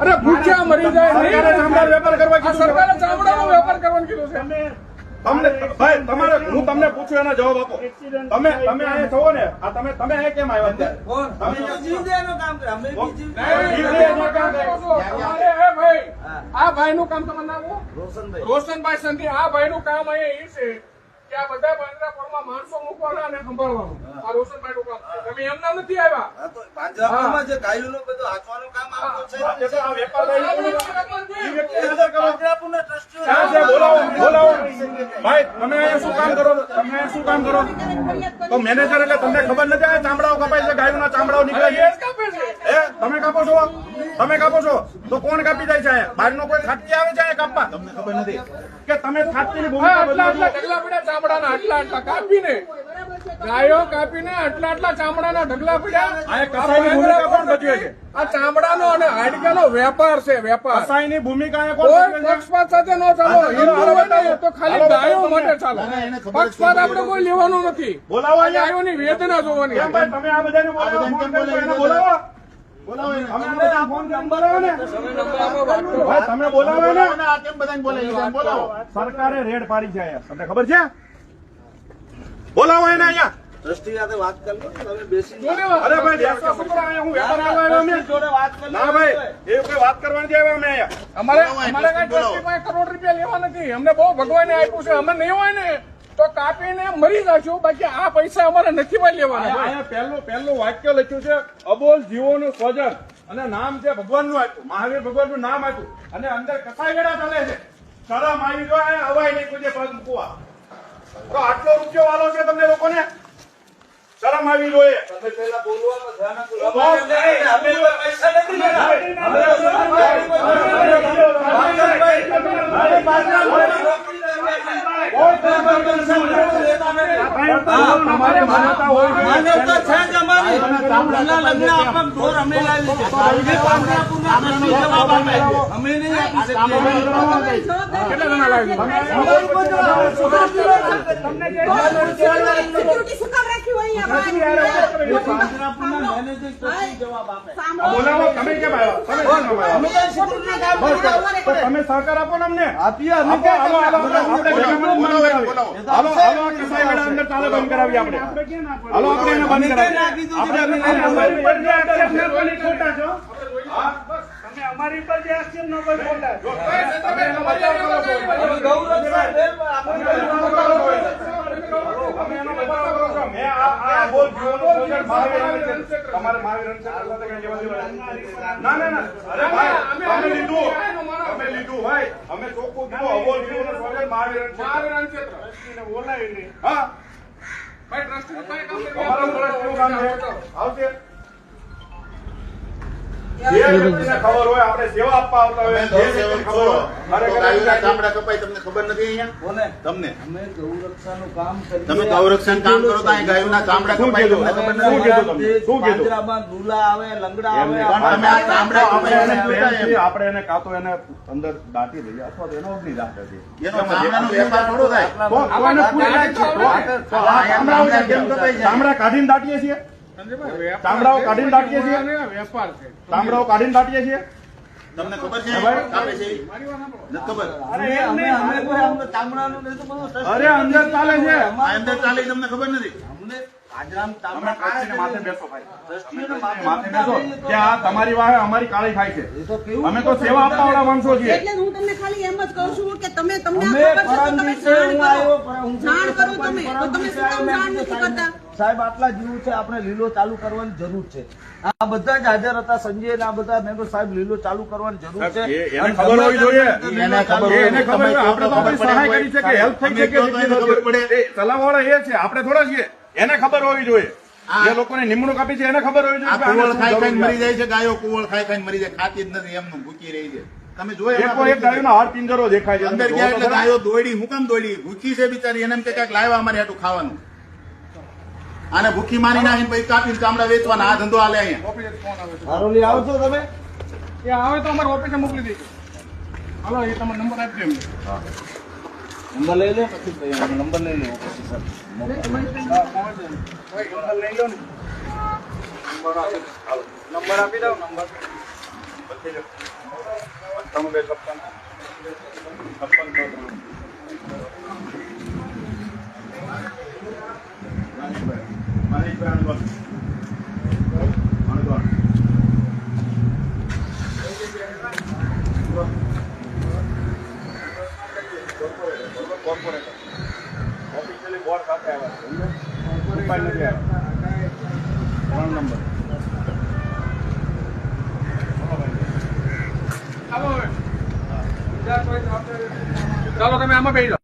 અરે ભૂખ્યા મરી જાય સરકારે વેપાર કરવા આ કીધું સરકારે ચામડાનો વેપાર કરવાનું કીધું છે. તમને ભાઈ તમારે હું તમને પૂછું એનો જવાબ આપો. તમે તમે અહીંયા છો ને. આ તમે તમે અહીંયા કેમ આવ્યા અત્યારે? તમે અહીંયા- કામ કરે અમે બી જીવ- તમારે હે ભાઈ. આ ભાઈ નું કામ તમને આવું રોશનભાઈ. રોશનભાઈ સંધી આ ભાઈ નું કામ અહીંયા એ છે. કે આ બધા પાંજરાપોળમાં માણસો મૂકવાના અને સંભાળવાનું. આ રોશનભાઈ નું તમે એમના નથી આવ્યા. પાંજરાપોળમાં જે ગાયોનું બધું હાંચવાનું કામ આવતું છે આ જે છે. આ વેપારભાઈ ઈ વ્યક્તિ હાજર કરો પાંજરાપોળના ટ્રસ્ટીઓ ક્યાં છે. બોલાવો બોલાવો. ભાઈ તમે અહીંયા શું કામ કરો? તમે અહીંયા શું કામ કરો? તો મેનેજર એટલે તમને ખબર નથી આ ચામડાઓ કપાય છે ગાયોના ચામડાઓ નીકળે છે? એ જ કાપે છે. એ તમે કાપો છો? તમે કાપો છો? તો કોણ કાપી જાય છે? બહાર નો કોઈ ખાટકી આવે છે કાપવા? તમને ખબર નથી. કે તમે ખાટકીની ની ભૂમિકા બદલો આટલા ઢગલા પડ્યા ચામડાના આટલા આટલા કાપીને. ગાયો કાપીને આટલા આટલા ચામડાના ઢગલા પડ્યા. આ કસાઈની ભૂમિકા કોણ ભજવે છે? આ ચામડાનો અને હાડકાનો વેપાર છે વેપાર. કસાઈની ભૂમિકા કોણ પક્ષપાત સાથે ન ચાલો. હિન્દુ તો ખાલી ગાયો માટે ચાલો. પક્ષપાત. આપણે કોઈ લેવાનું નથી. બોલાવો ગાયોની વેદના જોવાની. તમે આ બધાને બોલાવો. બોલાવી સરકારે રેડ પાડી છે તમને ખબર છે? બોલાવો એને અહીંયા. ટ્રસ્ટી સાથે વાત કરી લો તમે બેસીને અરે ભાઈ બેસવા શું હું વેપાર આવ્યો અમે. જોડે વાત કરી ના ભાઈ એ કોઈ વાત કરવાની આવ્યા અમે અહીંયા. અમારે અમારે કઈ. કરોડ રૂપિયા લેવા નથી. અમને બહુ ભગવાને આપ્યું છે. અમે નહીં હોય ને. તો કાપીને મરી જશું બાકી આ પૈસા અમારે નથી મળી લેવાના અહીંયા પહેલું પહેલું વાક્ય લખ્યું છે અબોલ જીવોનું સ્વજન અને નામ છે ભગવાનનું આપ્યું મહાવીર ભગવાનનું નામ આપ્યું અને અંદર કસાઈ વેડા ચાલે છે શરમ આવી જોઈએ અવાય નહીં કોઈ પગ મૂકવા તો આટલો રૂપિયો વાલો છે તમને લોકોને શરમ આવી જોઈએ તમે પહેલા બોલવાનું ધ્યાન પૈસા નથી. તમારે માન્યતા હોય માન્યતા છે જ અમારી. લગ્ન આપવા ઢોર અમે લાવી છે. જવાબ આપે. અમે નહીં આપી શકીએ. કેટલા જણા લાવી સિક્યુરિટી બોલાવો તમે કેમ આવ્યા? કઈ સહકાર આપો ને અમને. આપીએ અમે બંધ કરાવીએ. આપણે. હાલો, આપણે એને બંધ કરાવીએ. આપણે એને બંધ કરાવીએ. અમે ગૌરક્ષણ છે, પણ આપણે તમે એનો બચાવ કરો છો. મેં આ- આ બોલ જીવોનું સ્વજન મહાવીર રણછોડ. તમારે મહાવીર રણછોડ સાથે કઈ લેવા દેવા ના, ના, ના. અરે ભાઈ, અમે લીધું. અમે લીધું, ભાઈ. અમે ચોખ્ખું કીધું. અબોલ જીવોનું સ્વજન મહાવીર રણછોડ. મહાવીર ક્ષેત્ર. હા, ભાઈ ટ્રસ્ટી નું કામ કામ છે? આવશે. ખબર હોય આપણે સેવા આપવા આવતા હોય ખબર તો કદાચ ગાયોના ચામડા કપાય તમને ખબર નથી અહીંયા? તમને? અમે ગૌરક્ષાનું કામ તમે ગૌરક્ષણ કામ કરો તો ગાયોના ચામડા કપાય તમને ખબર નથી. શું કીધું? દુલા આવે લંગડા આવે તમે આ ચામડા એને કપાય આપણે એને કાં તો એને અંદર દાટી દઈએ અથવા તો એનો અગ્નિ. એનો ચામડાનો વેપાર થોડો થાય. કપાય છે? ચામડા કાઢીને દાટીએ છીએ? ચામડાઓ કાઢીને દાટીએ છીએ? વેપાર છે. ચામડાઓ કાઢીને દાટીએ છીએ? તમને ખબર છે? કાપે છે? ઈ? મારી વાત સાંભળો. નથી ખબર? અમે અમે અમે કોઈ અમને ચામડાનું નહીં તો બધું ટ્રસ્ટી અરે અંદર ચાલે છે. અંદર ચાલે તમને ખબર નથી? અમને પાંજરામાં અમે ચામડા ટ્રસ્ટીને માથે કાઢે બેસો ભાઈ. ટ્રસ્ટીઓને માથે માથે બેસો. બેસો કે આ તમારી વાહે અમારી કાળી થાય છે. અમે તો સેવા આપવા વાળા માણસો છીએ. એટલે હું તમને ખાલી એમ જ કહું છું કે તમે તમને ખબર છે તો તમે દિવસે હું આવ્યો જાણ કરો જાણ કરો તમે. તો તમે શું કામ જાણ નથી કરતા? સાહેબ આટલા જીવ છે આપણે લીલો ચાલુ કરવાની જરૂર છે. આ બધા જ હાજર હતા સંજય ને આ બધા મેં સાહેબ લીલો ચાલુ કરવાની જરૂર છે. એને ખબર હોવી જોઈએ. એને ખબર એ હોય. એને ખબર હોય. આપણે તો સહાય કરી છે કે હેલ્પ થઈ છે કે કહો તો એને ખબર પડે. એ છે આપણે થોડા છીએ. એને ખબર હોવી જોઈએ. જે લોકોને નિમણૂક આપી છે એને ખબર હોવી જોઈએ કુવળ ખાઈ ખાઈને મરી જાય છે ગાયો કુવળ ખાઈ ખાઈને મરી જાય ખાતી જ નથી એમનું ભૂકી રહી છે. તમે જોયો એકો એક ગાયોનો હાડ પિંજરો દેખાય છે અંદર ગયા એટલે ગાયો દોડી હું કામ દોડી ભૂખી છે બિચારી એને એમ કે ક્યાંક લાવ્યા અમારે હાટું ખાવાનું. આને ભૂખી મારી નાખીને પછી કાપીને ચામડા વેચવાના. આ ધંધો હાલે અહીંયા. ઓફિસે ફોન આવે છે. હારોલી આવશો તમે? એ આવે તો અમારે ઓફિસે મોકલી દેજો હાલો એ તમારો નંબર આપજો એમને. નંબર લઈ લે પછી. નંબર લઈ લે પછી સર નંબર લઈ લો ને. નંબર આપી દો. નંબર. પંચાણું બે છપ્પન. છપ્પન નંબર ચાલો તમે આમાં બેસી જાઓ